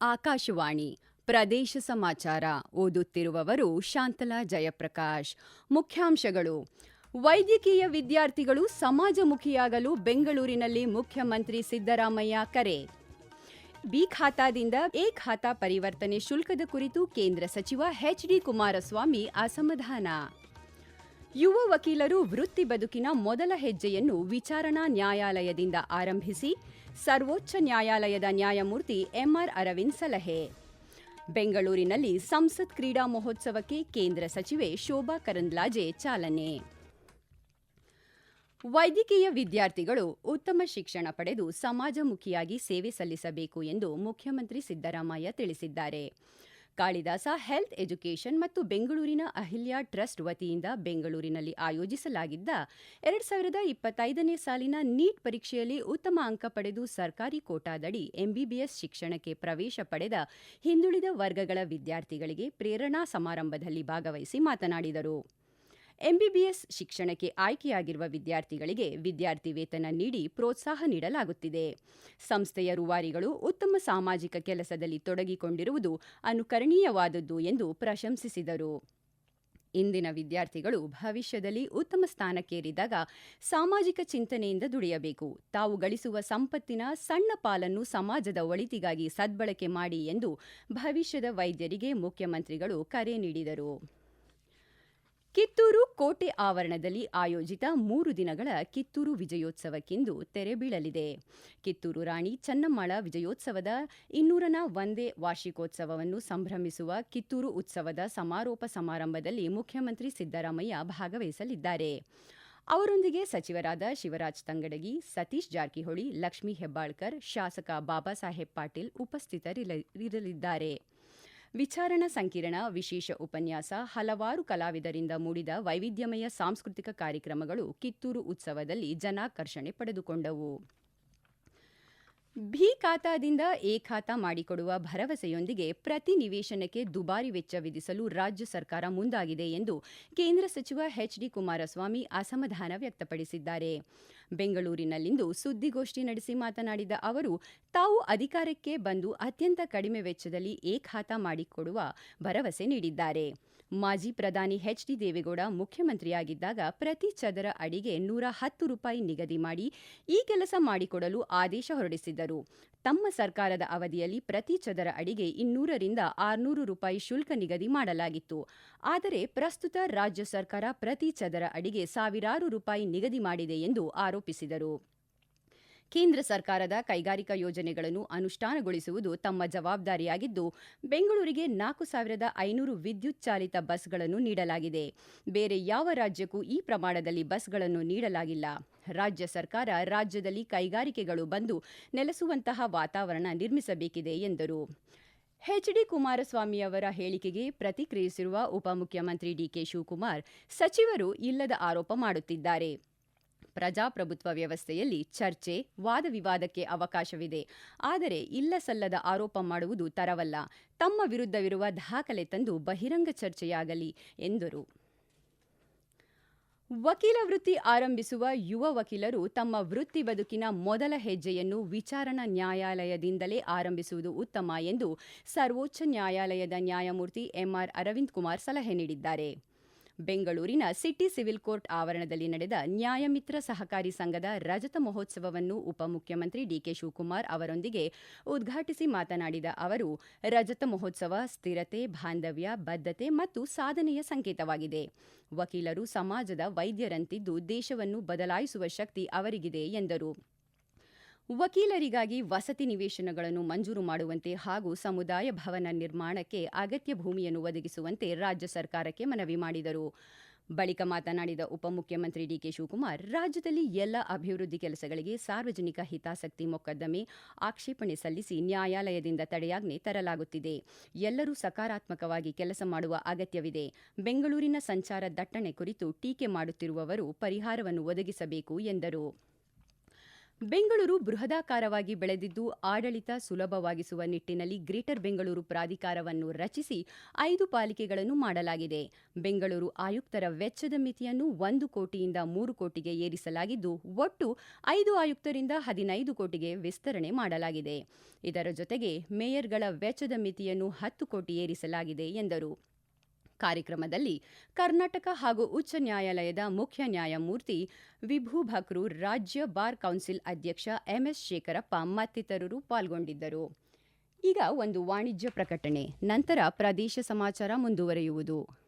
ಆಕಾಶವಾಣಿ, ಪ್ರದೇಶ ಸಮಾಚಾರ ಓದುತ್ತಿರುವವರು ಶಾಂತಲಾ ಜಯಪ್ರಕಾಶ್. ಮುಖ್ಯಾಂಶಗಳು. ವೈದ್ಯಕೀಯ ವಿದ್ಯಾರ್ಥಿಗಳು ಸಮಾಜಮುಖಿಯಾಗಲು ಬೆಂಗಳೂರಿನಲ್ಲಿ ಮುಖ್ಯಮಂತ್ರಿ ಸಿದ್ದರಾಮಯ್ಯ ಕರೆ. ಬಿ ಖಾತಾದಿಂದ ಎ ಖಾತಾ ಪರಿವರ್ತನೆ ಶುಲ್ಕದ ಕುರಿತು ಕೇಂದ್ರ ಸಚಿವ ಎಚ್ ಡಿ ಕುಮಾರಸ್ವಾಮಿ ಅಸಮಾಧಾನ. ಯುವ ವಕೀಲರು ವೃತ್ತಿ ಬದುಕಿನ ಮೊದಲ ಹೆಜ್ಜೆಯನ್ನು ವಿಚಾರಣಾ ನ್ಯಾಯಾಲಯದಿಂದ ಆರಂಭಿಸಿ ಸರ್ವೋಚ್ಚ ನ್ಯಾಯಾಲಯದ ನ್ಯಾಯಮೂರ್ತಿ ಎಂಆರ್ ಅರವಿಂದ್ ಸಲಹೆ. ಬೆಂಗಳೂರಿನಲ್ಲಿ ಸಂಸತ್ ಕ್ರೀಡಾ ಮಹೋತ್ಸವಕ್ಕೆ ಕೇಂದ್ರ ಸಚಿವೆ ಶೋಭಾ ಕರಂದ್ಲಾಜೆ ಚಾಲನೆ. ವೈದ್ಯಕೀಯ ವಿದ್ಯಾರ್ಥಿಗಳು ಉತ್ತಮ ಶಿಕ್ಷಣ ಪಡೆದು ಸಮಾಜಮುಖಿಯಾಗಿ ಸೇವೆ ಸಲ್ಲಿಸಬೇಕು ಎಂದು ಮುಖ್ಯಮಂತ್ರಿ ಸಿದ್ದರಾಮಯ್ಯ ತಿಳಿಸಿದ್ದಾರೆ. ಕಾಳಿದಾಸ ಹೆಲ್ತ್ ಎಜುಕೇಷನ್ ಮತ್ತು ಬೆಂಗಳೂರಿನ ಅಹಿಲ್ಯಾ ಟ್ರಸ್ಟ್ ವತಿಯಿಂದ ಬೆಂಗಳೂರಿನಲ್ಲಿ ಆಯೋಜಿಸಲಾಗಿದ್ದ ಎರಡ್ ಸಾವಿರದ ಇಪ್ಪತ್ತೈದನೇ ಸಾಲಿನ ನೀಟ್ ಪರೀಕ್ಷೆಯಲ್ಲಿ ಉತ್ತಮ ಅಂಕ ಪಡೆದು ಸರ್ಕಾರಿ ಕೋಟಾದಡಿ ಎಂಬಿಬಿಎಸ್ ಶಿಕ್ಷಣಕ್ಕೆ ಪ್ರವೇಶ ಪಡೆದ ಹಿಂದುಳಿದ ವರ್ಗಗಳ ವಿದ್ಯಾರ್ಥಿಗಳಿಗೆ ಪ್ರೇರಣಾ ಸಮಾರಂಭದಲ್ಲಿ ಭಾಗವಹಿಸಿ ಮಾತನಾಡಿದರು. ಎಂಬಿಬಿಎಸ್ ಶಿಕ್ಷಣಕ್ಕೆ ಆಯ್ಕೆಯಾಗಿರುವ ವಿದ್ಯಾರ್ಥಿಗಳಿಗೆ ವಿದ್ಯಾರ್ಥಿ ವೇತನ ನೀಡಿ ಪ್ರೋತ್ಸಾಹ ನೀಡಲಾಗುತ್ತಿದೆ. ಸಂಸ್ಥೆಯ ರೂವಾರಿಗಳು ಉತ್ತಮ ಸಾಮಾಜಿಕ ಕೆಲಸದಲ್ಲಿ ತೊಡಗಿಕೊಂಡಿರುವುದು ಅನುಕರಣೀಯವಾದದ್ದು ಎಂದು ಪ್ರಶಂಸಿಸಿದರು. ಇಂದಿನ ವಿದ್ಯಾರ್ಥಿಗಳು ಭವಿಷ್ಯದಲ್ಲಿ ಉತ್ತಮ ಸ್ಥಾನಕ್ಕೇರಿದಾಗ ಸಾಮಾಜಿಕ ಚಿಂತನೆಯಿಂದ ದುಡಿಯಬೇಕು. ತಾವು ಗಳಿಸುವ ಸಂಪತ್ತಿನ ಸಣ್ಣ ಪಾಲನ್ನು ಸಮಾಜದ ಒಳಿತಿಗಾಗಿ ಸದ್ಬಳಕೆ ಮಾಡಿ ಎಂದು ಭವಿಷ್ಯದ ವೈದ್ಯರಿಗೆ ಮುಖ್ಯಮಂತ್ರಿಗಳು ಕರೆ ನೀಡಿದರು. ಕಿತ್ತೂರು ಕೋಟೆ ಆವರಣದಲ್ಲಿ ಆಯೋಜಿತ ಮೂರು ದಿನಗಳ ಕಿತ್ತೂರು ವಿಜಯೋತ್ಸವಕ್ಕಿಂದು ತೆರೆ ಬೀಳಲಿದೆ. ಕಿತ್ತೂರು ರಾಣಿ ಚೆನ್ನಮ್ಮಳ ವಿಜಯೋತ್ಸವದ ಇನ್ನೂರನ ಒಂದೇ ವಾರ್ಷಿಕೋತ್ಸವವನ್ನು ಸಂಭ್ರಮಿಸುವ ಕಿತ್ತೂರು ಉತ್ಸವದ ಸಮಾರೋಪ ಸಮಾರಂಭದಲ್ಲಿ ಮುಖ್ಯಮಂತ್ರಿ ಸಿದ್ದರಾಮಯ್ಯ ಭಾಗವಹಿಸಲಿದ್ದಾರೆ. ಅವರೊಂದಿಗೆ ಸಚಿವರಾದ ಶಿವರಾಜ್ ತಂಗಡಗಿ, ಸತೀಶ್ ಜಾರಕಿಹೊಳಿ, ಲಕ್ಷ್ಮೀ ಹೆಬ್ಬಾಳ್ಕರ್, ಶಾಸಕ ಬಾಬಾ ಸಾಹೇಬ್ ಪಾಟೀಲ್ ಉಪಸ್ಥಿತರಿರಲಿದ್ದಾರೆ ವಿಚಾರಣಾ ಸಂಕಿರಣ ವಿಶೇಷ ಉಪನ್ಯಾಸ ಹಲವಾರು ಕಲಾವಿದರಿಂದ ಮೂಡಿದ ವೈವಿಧ್ಯಮಯ ಸಾಂಸ್ಕೃತಿಕ ಕಾರ್ಯಕ್ರಮಗಳು ಕಿತ್ತೂರು ಉತ್ಸವದಲ್ಲಿ ಜನಾಕರ್ಷಣೆ ಪಡೆದುಕೊಂಡವು. ಬಿ ಖಾತಾದಿಂದ ಎ ಖಾತಾ ಮಾಡಿಕೊಡುವ ಭರವಸೆಯೊಂದಿಗೆ ಪ್ರತಿ ನಿವೇಶನಕ್ಕೆ ದುಬಾರಿ ವೆಚ್ಚ ವಿಧಿಸಲು ರಾಜ್ಯ ಸರ್ಕಾರ ಮುಂದಾಗಿದೆ ಎಂದು ಕೇಂದ್ರ ಸಚಿವ ಎಚ್ಡಿ ಕುಮಾರಸ್ವಾಮಿ ಅಸಮಾಧಾನ ವ್ಯಕ್ತಪಡಿಸಿದ್ದಾರೆ. ಬೆಂಗಳೂರಿನಲ್ಲಿಂದು ಸುದ್ದಿಗೋಷ್ಠಿ ನಡೆಸಿ ಮಾತನಾಡಿದ ಅವರು, ತಾವು ಅಧಿಕಾರಕ್ಕೆ ಬಂದು ಅತ್ಯಂತ ಕಡಿಮೆ ವೆಚ್ಚದಲ್ಲಿ ಎ ಖಾತಾ ಮಾಡಿಕೊಡುವ ಭರವಸೆ ನೀಡಿದ್ದಾರೆ. ಮಾಜಿ ಪ್ರಧಾನಿ ಎಚ್ ಡಿ ದೇವೇಗೌಡ ಮುಖ್ಯಮಂತ್ರಿಯಾಗಿದ್ದಾಗ ಪ್ರತಿ ಚದರ ಅಡಿಗೆ ನೂರ ಹತ್ತು ರೂಪಾಯಿ ನಿಗದಿ ಮಾಡಿ ಈ ಕೆಲಸ ಮಾಡಿಕೊಡಲು ಆದೇಶ ಹೊರಡಿಸಿದ್ದರು. ತಮ್ಮ ಸರ್ಕಾರದ ಅವಧಿಯಲ್ಲಿ ಪ್ರತಿ ಚದರ ಅಡಿಗೆ ಇನ್ನೂರರಿಂದ ಆರುನೂರು ರೂಪಾಯಿ ಶುಲ್ಕ ನಿಗದಿ ಮಾಡಲಾಗಿತ್ತು. ಆದರೆ ಪ್ರಸ್ತುತ ರಾಜ್ಯ ಸರ್ಕಾರ ಪ್ರತಿ ಚದರ ಅಡಿಗೆ ಸಾವಿರಾರು ರೂಪಾಯಿ ನಿಗದಿ ಮಾಡಿದೆ ಎಂದು ಆರೋಪಿಸಿದರು. ಕೇಂದ್ರ ಸರ್ಕಾರದ ಕೈಗಾರಿಕಾ ಯೋಜನೆಗಳನ್ನು ಅನುಷ್ಠಾನಗೊಳಿಸುವುದು ತಮ್ಮ ಜವಾಬ್ದಾರಿಯಾಗಿದ್ದು, ಬೆಂಗಳೂರಿಗೆ ನಾಲ್ಕು ಸಾವಿರದ ಐನೂರು ವಿದ್ಯುತ್ ಚಾಲಿತ ಬಸ್ಗಳನ್ನು ನೀಡಲಾಗಿದೆ. ಬೇರೆ ಯಾವ ರಾಜ್ಯಕ್ಕೂ ಈ ಪ್ರಮಾಣದಲ್ಲಿ ಬಸ್ಗಳನ್ನು ನೀಡಲಾಗಿಲ್ಲ. ರಾಜ್ಯ ಸರ್ಕಾರ ರಾಜ್ಯದಲ್ಲಿ ಕೈಗಾರಿಕೆಗಳು ಬಂದು ನೆಲೆಸುವಂತಹ ವಾತಾವರಣ ನಿರ್ಮಿಸಬೇಕಿದೆ ಎಂದರು. ಎಚ್ಡಿ ಕುಮಾರಸ್ವಾಮಿಯವರ ಹೇಳಿಕೆಗೆ ಪ್ರತಿಕ್ರಿಯಿಸಿರುವ ಉಪಮುಖ್ಯಮಂತ್ರಿ ಡಿಕೆ ಶಿವಕುಮಾರ್, ಸಚಿವರು ಇಲ್ಲದ ಆರೋಪ ಮಾಡುತ್ತಿದ್ದಾರೆ. ಪ್ರಜಾಪ್ರಭುತ್ವ ವ್ಯವಸ್ಥೆಯಲ್ಲಿ ಚರ್ಚೆ ವಾದ ವಿವಾದಕ್ಕೆ ಅವಕಾಶವಿದೆ. ಆದರೆ ಇಲ್ಲ ಸಲ್ಲದ ಆರೋಪ ಮಾಡುವುದು ತರವಲ್ಲ. ತಮ್ಮ ವಿರುದ್ಧವಿರುವ ದಾಖಲೆ ತಂದು ಬಹಿರಂಗ ಚರ್ಚೆಯಾಗಲಿ, ಎಂದರು. ವಕೀಲ ವೃತ್ತಿ ಆರಂಭಿಸುವ ಯುವ ವಕೀಲರು ತಮ್ಮ ವೃತ್ತಿ ಬದುಕಿನ ಮೊದಲ ಹೆಜ್ಜೆಯನ್ನು ವಿಚಾರಣಾ ನ್ಯಾಯಾಲಯದಿಂದಲೇ ಆರಂಭಿಸುವುದು ಉತ್ತಮ ಎಂದು ಸರ್ವೋಚ್ಚ ನ್ಯಾಯಾಲಯದ ನ್ಯಾಯಮೂರ್ತಿ ಎಂಆರ್ ಅರವಿಂದ್ ಕುಮಾರ್ ಸಲಹೆ ನೀಡಿದ್ದಾರೆ. ಬೆಂಗಳೂರಿನ ಸಿಟಿ ಸಿವಿಲ್ ಕೋರ್ಟ್ ಆವರಣದಲ್ಲಿ ನಡೆದ ನ್ಯಾಯಮಿತ್ರ ಸಹಕಾರಿ ಸಂಘದ ರಜತ ಮಹೋತ್ಸವವನ್ನು ಉಪಮುಖ್ಯಮಂತ್ರಿ ಡಿಕೆ ಶಿವಕುಮಾರ್ ಅವರೊಂದಿಗೆ ಉದ್ಘಾಟಿಸಿ ಮಾತನಾಡಿದ ಅವರು, ರಜತ ಮಹೋತ್ಸವ ಸ್ಥಿರತೆ, ಬಾಂಧವ್ಯ, ಬದ್ಧತೆ ಮತ್ತು ಸಾಧನೆಯ ಸಂಕೇತವಾಗಿದೆ. ವಕೀಲರು ಸಮಾಜದ ವೈದ್ಯರಂತಿದ್ದು ದೇಶವನ್ನು ಬದಲಾಯಿಸುವ ಶಕ್ತಿ ಅವರಿಗಿದೆ ಎಂದರು. ವಕೀಲರಿಗಾಗಿ ವಸತಿ ನಿವೇಶನಗಳನ್ನು ಮಂಜೂರು ಮಾಡುವಂತೆ ಹಾಗೂ ಸಮುದಾಯ ಭವನ ನಿರ್ಮಾಣಕ್ಕೆ ಅಗತ್ಯ ಭೂಮಿಯನ್ನು ಒದಗಿಸುವಂತೆ ರಾಜ್ಯ ಸರ್ಕಾರಕ್ಕೆ ಮನವಿ ಮಾಡಿದರು. ಬಳಿಕ ಮಾತನಾಡಿದ ಉಪಮುಖ್ಯಮಂತ್ರಿ ಡಿಕೆ ಶಿವಕುಮಾರ್, ರಾಜ್ಯದಲ್ಲಿ ಎಲ್ಲ ಅಭಿವೃದ್ಧಿ ಕೆಲಸಗಳಿಗೆ ಸಾರ್ವಜನಿಕ ಹಿತಾಸಕ್ತಿ ಮೊಕದ್ದಮೆ ಆಕ್ಷೇಪಣೆ ಸಲ್ಲಿಸಿ ನ್ಯಾಯಾಲಯದಿಂದ ತಡೆಯಾಜ್ಞೆ ತರಲಾಗುತ್ತಿದೆ. ಎಲ್ಲರೂ ಸಕಾರಾತ್ಮಕವಾಗಿ ಕೆಲಸ ಮಾಡುವ ಅಗತ್ಯವಿದೆ. ಬೆಂಗಳೂರಿನ ಸಂಚಾರ ದಟ್ಟಣೆ ಕುರಿತು ಟೀಕೆ ಮಾಡುತ್ತಿರುವವರು ಪರಿಹಾರವನ್ನು ಒದಗಿಸಬೇಕು ಎಂದರು. ಬೆಂಗಳೂರು ಬೃಹದಾಕಾರವಾಗಿ ಬೆಳೆದಿದ್ದು ಆಡಳಿತ ಸುಲಭವಾಗಿಸುವ ನಿಟ್ಟಿನಲ್ಲಿ ಗ್ರೇಟರ್ ಬೆಂಗಳೂರು ಪ್ರಾಧಿಕಾರವನ್ನು ರಚಿಸಿ ಐದು ಪಾಲಿಕೆಗಳನ್ನು ಮಾಡಲಾಗಿದೆ. ಬೆಂಗಳೂರು ಆಯುಕ್ತರ ವೆಚ್ಚದ ಮಿತಿಯನ್ನು ಒಂದು ಕೋಟಿಯಿಂದ ಮೂರು ಕೋಟಿಗೆ ಏರಿಸಲಾಗಿದ್ದು, ಒಟ್ಟು ಐದು ಆಯುಕ್ತರಿಂದ ಹದಿನೈದು ಕೋಟಿಗೆ ವಿಸ್ತರಣೆ ಮಾಡಲಾಗಿದೆ. ಇದರ ಜೊತೆಗೆ ಮೇಯರ್ಗಳ ವೆಚ್ಚದ ಮಿತಿಯನ್ನು ಹತ್ತು ಕೋಟಿ ಏರಿಸಲಾಗಿದೆ ಎಂದರು. ಕಾರ್ಯಕ್ರಮದಲ್ಲಿ ಕರ್ನಾಟಕ ಹಾಗೂ ಉಚ್ಚ ನ್ಯಾಯಾಲಯದ ಮುಖ್ಯ ನ್ಯಾಯಮೂರ್ತಿ ವಿಭೂ ಭಕ್ರು, ರಾಜ್ಯ ಬಾರ್ ಕೌನ್ಸಿಲ್ ಅಧ್ಯಕ್ಷ ಎಂಎಸ್ ಶೇಖರಪ್ಪ ಮತ್ತಿತರರು ಪಾಲ್ಗೊಂಡಿದ್ದರು. ಈಗ ಒಂದು ವಾಣಿಜ್ಯ ಪ್ರಕಟಣೆ, ನಂತರ ಪ್ರದೇಶ ಸಮಾಚಾರ ಮುಂದುವರಿಯುವುದು.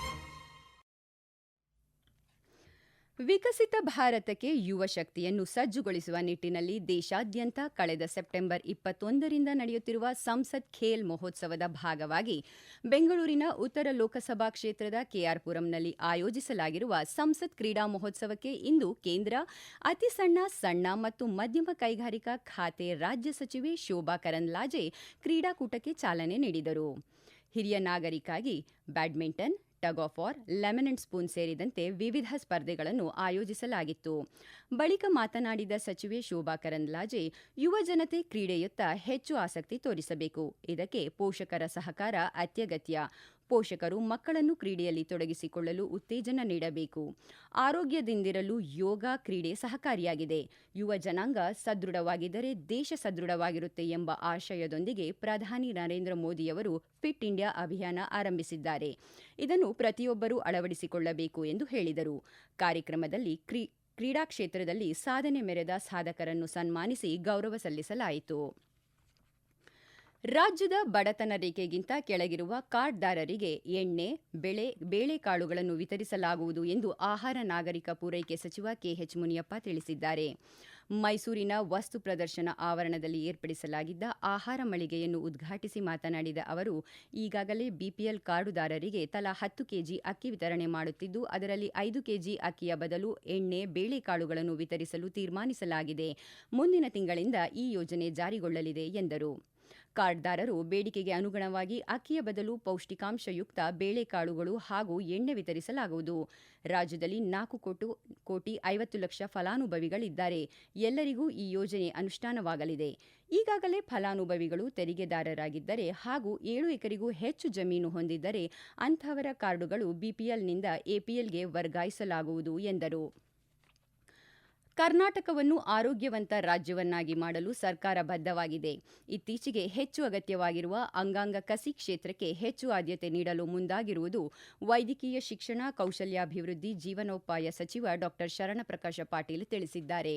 ವಿಕಸಿತ ಭಾರತಕ್ಕೆ ಯುವ ಶಕ್ತಿಯನ್ನು ಸಜ್ಜುಗೊಳಿಸುವ ನಿಟ್ಟಿನಲ್ಲಿ ದೇಶಾದ್ಯಂತ ಕಳೆದ ಸೆಪ್ಟೆಂಬರ್ ಇಪ್ಪತ್ತೊಂದರಿಂದ ನಡೆಯುತ್ತಿರುವ ಸಂಸತ್ ಖೇಲ್ ಮಹೋತ್ಸವದ ಭಾಗವಾಗಿ ಬೆಂಗಳೂರಿನ ಉತ್ತರ ಲೋಕಸಭಾ ಕ್ಷೇತ್ರದ ಕೆಆರ್ಪುರಂನಲ್ಲಿ ಆಯೋಜಿಸಲಾಗಿರುವ ಸಂಸತ್ ಕ್ರೀಡಾ ಮಹೋತ್ಸವಕ್ಕೆ ಇಂದು ಕೇಂದ್ರ ಅತಿ ಸಣ್ಣ ಸಣ್ಣ ಮತ್ತು ಮಧ್ಯಮ ಕೈಗಾರಿಕಾ ಖಾತೆ ರಾಜ್ಯ ಸಚಿವೆ ಶೋಭಾ ಕರಂದ್ಲಾಜೆ ಕ್ರೀಡಾಕೂಟಕ್ಕೆ ಚಾಲನೆ ನೀಡಿದರು. ಹಿರಿಯ ನಾಗರಿಕಾಗಿ badminton tug of war, lemon and spoon ಸೇರಿದಂತೆ ವಿವಿಧ ಸ್ಪರ್ಧೆಗಳನ್ನು ಆಯೋಜಿಸಲಾಗಿತ್ತು. ಬಳಿಕ ಮಾತನಾಡಿದ ಸಚಿವೆ ಶೋಭಾ ಕರಂದ್ಲಾಜೆ, ಯುವ ಜನತೆ ಕ್ರೀಡೆಯತ್ತ ಹೆಚ್ಚು ಆಸಕ್ತಿ ತೋರಿಸಬೇಕು. ಇದಕ್ಕೆ ಪೋಷಕರ ಸಹಕಾರ ಅತ್ಯಗತ್ಯ. ಪೋಷಕರು ಮಕ್ಕಳನ್ನು ಕ್ರೀಡೆಯಲ್ಲಿ ತೊಡಗಿಸಿಕೊಳ್ಳಲು ಉತ್ತೇಜನ ನೀಡಬೇಕು. ಆರೋಗ್ಯದಿಂದಿರಲು ಯೋಗ ಕ್ರೀಡೆ ಸಹಕಾರಿಯಾಗಿದೆ. ಯುವ ಜನಾಂಗ ಸದೃಢವಾಗಿದ್ದರೆ ದೇಶ ಸದೃಢವಾಗಿರುತ್ತೆ ಎಂಬ ಆಶಯದೊಂದಿಗೆ ಪ್ರಧಾನಿ ನರೇಂದ್ರ ಮೋದಿಯವರು ಫಿಟ್ ಇಂಡಿಯಾ ಅಭಿಯಾನ ಆರಂಭಿಸಿದ್ದಾರೆ. ಇದನ್ನು ಪ್ರತಿಯೊಬ್ಬರೂ ಅಳವಡಿಸಿಕೊಳ್ಳಬೇಕು ಎಂದು ಹೇಳಿದರು. ಕಾರ್ಯಕ್ರಮದಲ್ಲಿ ಕ್ರೀ ಕ್ರೀಡಾ ಕ್ಷೇತ್ರದಲ್ಲಿ ಸಾಧನೆ ಮೆರೆದ ಸಾಧಕರನ್ನು ಸನ್ಮಾನಿಸಿ ಗೌರವ ಸಲ್ಲಿಸಲಾಯಿತು. ರಾಜ್ಯದ ಬಡತನ ರೇಖೆಗಿಂತ ಕೆಳಗಿರುವ ಕಾರ್ಡ್ದಾರರಿಗೆ ಎಣ್ಣೆ, ಬೆಳೆ, ಬೇಳೆಕಾಳುಗಳನ್ನು ವಿತರಿಸಲಾಗುವುದು ಎಂದು ಆಹಾರ ನಾಗರಿಕ ಪೂರೈಕೆ ಸಚಿವ ಕೆಎಚ್ ಮುನಿಯಪ್ಪ ತಿಳಿಸಿದ್ದಾರೆ. ಮೈಸೂರಿನ ವಸ್ತು ಪ್ರದರ್ಶನ ಆವರಣದಲ್ಲಿ ಏರ್ಪಡಿಸಲಾಗಿದ್ದ ಆಹಾರ ಮಳಿಗೆಯನ್ನು ಉದ್ಘಾಟಿಸಿ ಮಾತನಾಡಿದ ಅವರು, ಈಗಾಗಲೇ ಬಿಪಿಎಲ್ ಕಾರ್ಡುದಾರರಿಗೆ ತಲಾ ಹತ್ತು ಕೆಜಿ ಅಕ್ಕಿ ವಿತರಣೆ ಮಾಡುತ್ತಿದ್ದು, ಅದರಲ್ಲಿ ಐದು ಕೆಜಿ ಅಕ್ಕಿಯ ಬದಲು ಎಣ್ಣೆ, ಬೇಳೆಕಾಳುಗಳನ್ನು ವಿತರಿಸಲು ತೀರ್ಮಾನಿಸಲಾಗಿದೆ. ಮುಂದಿನ ತಿಂಗಳಿಂದ ಈ ಯೋಜನೆ ಜಾರಿಗೊಳ್ಳಲಿದೆ ಎಂದರು. ಕಾರ್ಡ್ದಾರರು ಬೇಡಿಕೆಗೆ ಅನುಗುಣವಾಗಿ ಅಕ್ಕಿಯ ಬದಲು ಪೌಷ್ಟಿಕಾಂಶಯುಕ್ತ ಬೇಳೆಕಾಳುಗಳು ಹಾಗೂ ಎಣ್ಣೆ ವಿತರಿಸಲಾಗುವುದು. ರಾಜ್ಯದಲ್ಲಿ ನಾಲ್ಕು ಕೋಟಿ ಕೋಟಿ ಐವತ್ತು ಲಕ್ಷ ಫಲಾನುಭವಿಗಳಿದ್ದಾರೆ. ಎಲ್ಲರಿಗೂ ಈ ಯೋಜನೆ ಅನುಷ್ಠಾನವಾಗಲಿದೆ. ಈಗಾಗಲೇ ಫಲಾನುಭವಿಗಳು ತೆರಿಗೆದಾರರಾಗಿದ್ದರೆ ಹಾಗೂ ಏಳು ಎಕರೆಗೂ ಹೆಚ್ಚು ಜಮೀನು ಹೊಂದಿದ್ದರೆ ಅಂಥವರ ಕಾರ್ಡುಗಳು ಬಿಪಿಎಲ್ನಿಂದ ಎಪಿಎಲ್ಗೆ ವರ್ಗಾಯಿಸಲಾಗುವುದು ಎಂದರು. ಕರ್ನಾಟಕವನ್ನು ಆರೋಗ್ಯವಂತ ರಾಜ್ಯವನ್ನಾಗಿ ಮಾಡಲು ಸರ್ಕಾರ ಬದ್ಧವಾಗಿದೆ. ಇತ್ತೀಚೆಗೆ ಹೆಚ್ಚು ಅಗತ್ಯವಾಗಿರುವ ಅಂಗಾಂಗ ಕಸಿ ಕ್ಷೇತ್ರಕ್ಕೆ ಹೆಚ್ಚು ಆದ್ಯತೆ ನೀಡಲು ಮುಂದಾಗಿರುವುದು ವೈದ್ಯಕೀಯ ಶಿಕ್ಷಣ, ಕೌಶಲ್ಯಾಭಿವೃದ್ಧಿ, ಜೀವನೋಪಾಯ ಸಚಿವ ಡಾ ಶರಣಪ್ರಕಾಶ ಪಾಟೀಲ್ ತಿಳಿಸಿದ್ದಾರೆ.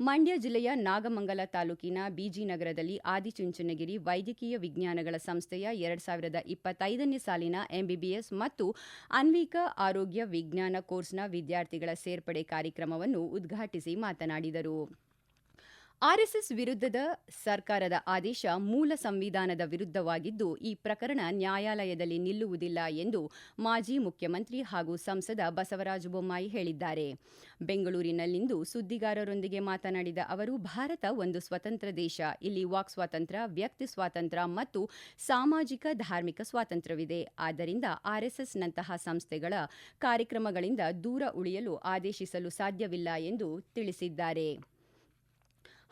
ಮಂಡ್ಯ ಜಿಲ್ಲೆಯ ನಾಗಮಂಗಲ ತಾಲೂಕಿನ ಬಿಜಿನಗರದಲ್ಲಿ ಆದಿಚುಂಚನಗಿರಿ ವೈದ್ಯಕೀಯ ವಿಜ್ಞಾನಗಳ ಸಂಸ್ಥೆಯ ಎರಡ್ ಸಾವಿರದ ಇಪ್ಪತ್ತೈದನೇ ಸಾಲಿನ ಎಂಬಿಬಿಎಸ್ ಮತ್ತು ಅನ್ವಿಕ ಆರೋಗ್ಯ ವಿಜ್ಞಾನ ಕೋರ್ಸ್ನ ವಿದ್ಯಾರ್ಥಿಗಳ ಸೇರ್ಪಡೆ ಕಾರ್ಯಕ್ರಮವನ್ನು ಉದ್ಘಾಟಿಸಿ ಮಾತನಾಡಿದರು. ಆರ್ಎಸ್ಎಸ್ ವಿರುದ್ಧದ ಸರ್ಕಾರದ ಆದೇಶ ಮೂಲ ಸಂವಿಧಾನದ ವಿರುದ್ಧವಾಗಿದ್ದು, ಈ ಪ್ರಕರಣ ನ್ಯಾಯಾಲಯದಲ್ಲಿ ನಿಲ್ಲುವುದಿಲ್ಲ ಎಂದು ಮಾಜಿ ಮುಖ್ಯಮಂತ್ರಿ ಹಾಗೂ ಸಂಸದ ಬಸವರಾಜ ಬೊಮ್ಮಾಯಿ ಹೇಳಿದ್ದಾರೆ. ಬೆಂಗಳೂರಿನಲ್ಲಿಂದು ಸುದ್ದಿಗಾರರೊಂದಿಗೆ ಮಾತನಾಡಿದ ಅವರು, ಭಾರತ ಒಂದು ಸ್ವತಂತ್ರ ದೇಶ. ಇಲ್ಲಿ ವಾಕ್ ಸ್ವಾತಂತ್ರ್ಯ, ವ್ಯಕ್ತಿ ಸ್ವಾತಂತ್ರ್ಯ ಮತ್ತು ಸಾಮಾಜಿಕ, ಧಾರ್ಮಿಕ ಸ್ವಾತಂತ್ರ್ಯವಿದೆ. ಆದ್ದರಿಂದ ಆರ್ಎಸ್ಎಸ್ನಂತಹ ಸಂಸ್ಥೆಗಳ ಕಾರ್ಯಕ್ರಮಗಳಿಂದ ದೂರ ಉಳಿಯಲು ಆದೇಶಿಸಲು ಸಾಧ್ಯವಿಲ್ಲ ಎಂದು ತಿಳಿಸಿದ್ದಾರೆ.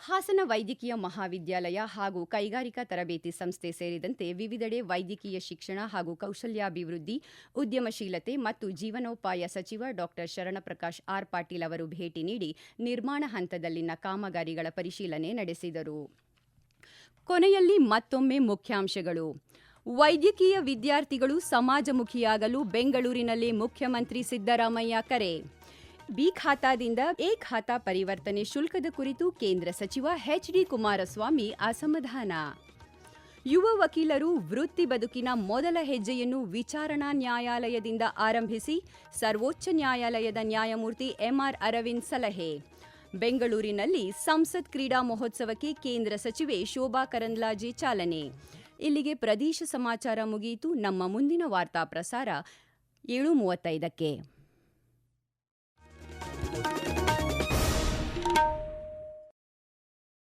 ಹಾಸನ ವೈದ್ಯಕೀಯ ಮಹಾವಿದ್ಯಾಲಯ ಹಾಗೂ ಕೈಗಾರಿಕಾ ತರಬೇತಿ ಸಂಸ್ಥೆ ಸೇರಿದಂತೆ ವಿವಿಧೆಡೆ ವೈದ್ಯಕೀಯ ಶಿಕ್ಷಣ ಹಾಗೂ ಕೌಶಲ್ಯಾಭಿವೃದ್ಧಿ, ಉದ್ಯಮಶೀಲತೆ ಮತ್ತು ಜೀವನೋಪಾಯ ಸಚಿವ ಡಾಕ್ಟರ್ ಶರಣಪ್ರಕಾಶ್ ಆರ್. ಪಾಟೀಲ್ ಅವರು ಭೇಟಿ ನೀಡಿ ನಿರ್ಮಾಣ ಹಂತದಲ್ಲಿನ ಕಾಮಗಾರಿಗಳ ಪರಿಶೀಲನೆ ನಡೆಸಿದರು. ಕೊನೆಯಲ್ಲಿ ಮತ್ತೊಮ್ಮೆ ಮುಖ್ಯಾಂಶಗಳು. ವೈದ್ಯಕೀಯ ವಿದ್ಯಾರ್ಥಿಗಳು ಸಮಾಜಮುಖಿಯಾಗಲು ಬೆಂಗಳೂರಿನಲ್ಲಿ ಮುಖ್ಯಮಂತ್ರಿ ಸಿದ್ದರಾಮಯ್ಯ ಕರೆ. ಬಿ ಖಾತಾದಿಂದ ಎ ಖಾತಾ ಪರಿವರ್ತನೆ ಶುಲ್ಕದ ಕುರಿತು ಕೇಂದ್ರ ಸಚಿವ ಎಚ್ ಡಿ ಕುಮಾರಸ್ವಾಮಿ ಅಸಮಾಧಾನ. ಯುವ ವಕೀಲರು ವೃತ್ತಿ ಬದುಕಿನ ಮೊದಲ ಹೆಜ್ಜೆಯನ್ನು ವಿಚಾರಣಾ ನ್ಯಾಯಾಲಯದಿಂದ ಆರಂಭಿಸಿ ಸರ್ವೋಚ್ಚ ನ್ಯಾಯಾಲಯದ ನ್ಯಾಯಮೂರ್ತಿ ಎಂಆರ್ ಅರವಿಂದ್ ಸಲಹೆ. ಬೆಂಗಳೂರಿನಲ್ಲಿ ಸಂಸತ್ ಕ್ರೀಡಾ ಮಹೋತ್ಸವಕ್ಕೆ ಕೇಂದ್ರ ಸಚಿವೆ ಶೋಭಾ ಕರಂದ್ಲಾಜೆ ಚಾಲನೆ. ಇಲ್ಲಿಗೆ ಪ್ರದೇಶ ಸಮಾಚಾರ ಮುಗಿಯಿತು. ನಮ್ಮ ಮುಂದಿನ ವಾರ್ತಾ ಪ್ರಸಾರ ಏಳು ಮೂವತ್ತೈದಕ್ಕೆ.